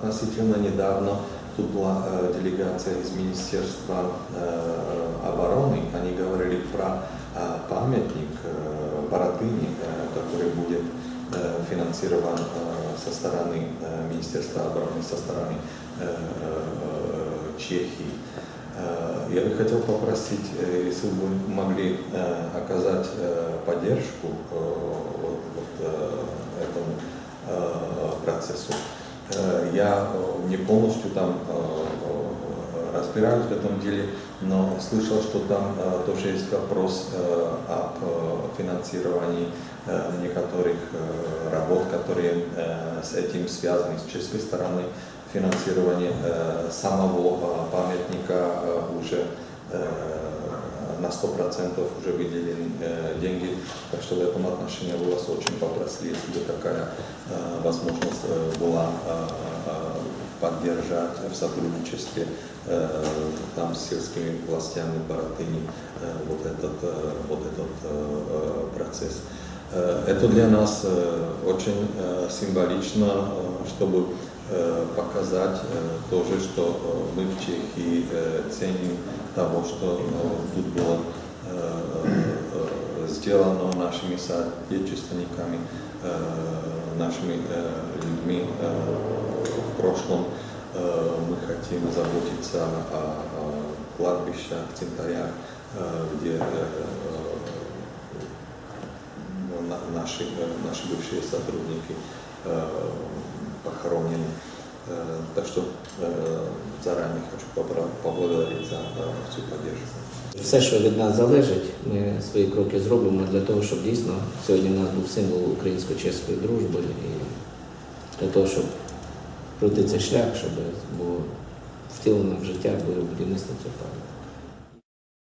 относительно недавно тут была э, делегация из Министерства э, обороны. Они говорили про э, памятник Бородыни, э, который будет финансирован со стороны Министерства обороны, со стороны Чехии. Я бы хотел попросить, если вы могли оказать поддержку этому процессу. Я э, не полностью там э, э, разбираюсь в этом деле, но слышал, что там тоже есть вопрос об финансировании некоторых работ, которые с этим связаны с чешской стороны финансирование самого памятника уже 100% уже выделены деньги. Так что в этом отношении вас очень попросили, если бы такая возможность была поддержать в сотрудничестве э, там с сельскими властями Баратыни э, вот этот, э, вот этот э, процесс. Э, Это для нас э, очень э, символично, э, чтобы э, показать э, тоже, что э, мы в Чехии э, ценим того, что э, тут было э, э, сделано нашими соотечественниками, э, нашими людьми в прошлом. Мы хотим заботиться о, кладбищах, центарях, где на- наши, наши бывшие сотрудники похоронены. Э, Так что э, заранее хочу побра- поблагодарить за э, всю поддержку. Все, що від нас залежить, ми свої кроки зробимо для того, щоб дійсно сьогодні в нас був символ українсько-чеської дружби і для того, щоб пройти цей шлях, щоб було втілено в життя будівництво цього пам'ятника.